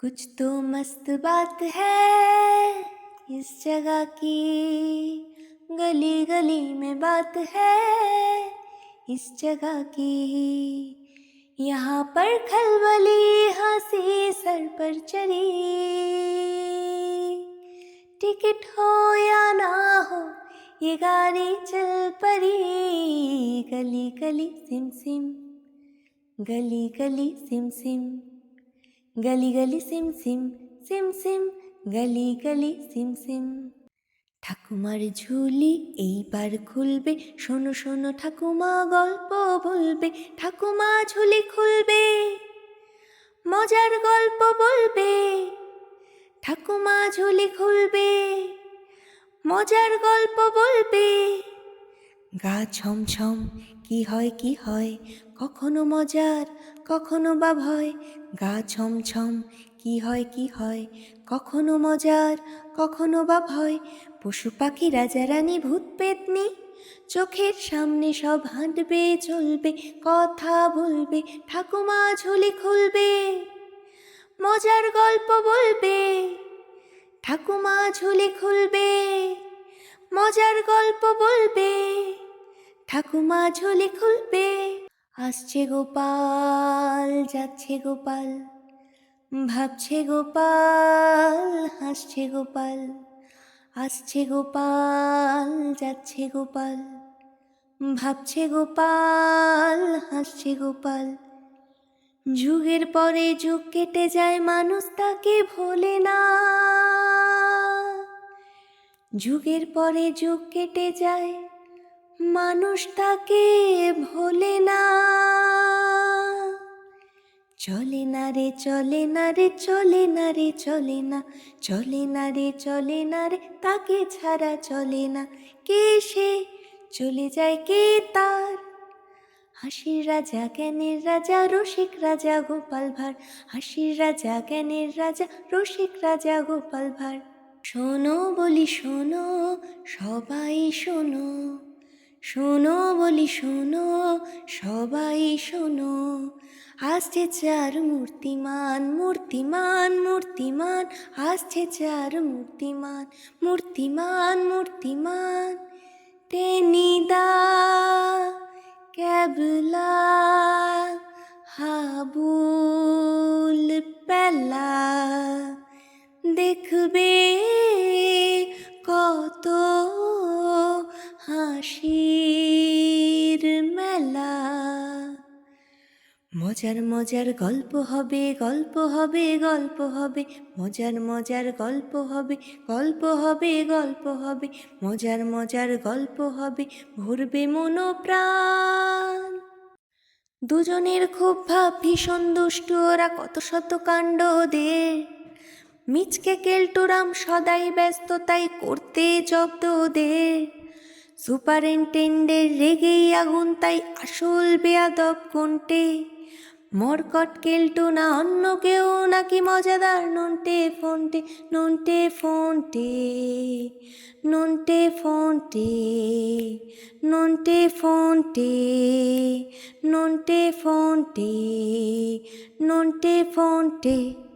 कुछ तो मस्त बात है इस जगह की। गली गली में बात है इस जगह की। यहाँ पर खलबली हँसी सर पर चढ़ी टिकट हो या ना हो ये गाड़ी चल पड़ी। गली गली सिम सिम, गली गली सिम सिम। গলি গলি সিম সিম সিম সিম গলি গলি সিম সিম ঠাকুমার ঝুলি এইবার খুলবে, শোনো শোনো, ঠাকুমা গল্প বলবে, ঠাকুমা ঝুলি খুলবে। মজার গল্প বলবে, ঠাকুমা ঝুলি খুলবে। মজার গল্প বলবে, গা ছমছম কি হয় কি হয়? কখনো মজার, কখনো বা ভয়। গা ছমছম, কি হয় কি হয়? কখনো মজার, কখনো বা ভয়। পশু পাখি, রাজা রানী, ভূত পেতনি। চোখের সামনে সব হাঁটবে, চলবে, কথা বলবে, ঠাকুমা ঝুলি খুলবে, মজার গল্প বলবে, ঠাকুমা ঝুলি খুলবে, মজার গল্প বলবে। ঠাকুমা ঝুলি খুলবে। আসছে গোপাল, যাচ্ছে গোপাল, ভাবছে গোপাল, হাসছে গোপাল, আসছে গোপাল, যাচ্ছে গোপাল, ভাবছে গোপাল, হাসছে গোপাল। যুগের পরে যুগ কেটে যায়, মানুষ তাকে ভোলে না। যুগের পরে যুগ কেটে যায় মানুষ তাকে ভোলে না। চলে না রে, চলে না রে, চলে না রে, চলে না। চলে না রে, চলে না রে, তাকে ছাড়া চলে না। কে সে? চলে যায় কে তার? হাসির রাজা, জ্ঞানের রাজা, রসিক রাজা, গোপাল ভার হাসির রাজা, জ্ঞানের রাজা, রসিক রাজা, গোপাল ভার শোনো বলি শোনো, সবাই শোনো। শোনো বলি শোনো, সবাই শোনো। আসছে চার মূর্তিমান মূর্তিমান মূর্তিমান। আসছে চার মূর্তিমান মূর্তিমান মূর্তিমান। টেনিদা ক্যাবলা, হাবুল পেলা। দেখবে মজার মজার গল্প হবে গল্প হবে গল্প হবে। মজার মজার গল্প হবে গল্প হবে গল্প হবে। মজার মজার গল্প হবে, ভরবে মনোপ্রাণ দুজনের খুব ভাব ভীষণ দুষ্টু, ওরা কত শত কাণ্ড ওদের মিচকে কেলটুরাম সদাই ব্যস্ত, তাই করতে জব্দ ওদের সুপারিনটেন্ডের রেগেই আগুন, তাই আসল বেয়াদব কোনটে? মরকট কেলটু না অন্য কেউ, নাকি মজাদার নন্টে ফোনটে? নন্টে ফোনটে নন্টে ফোনটে নন্টে ফোনটে নন্টে ফোনটে নন্টে ফোনটে।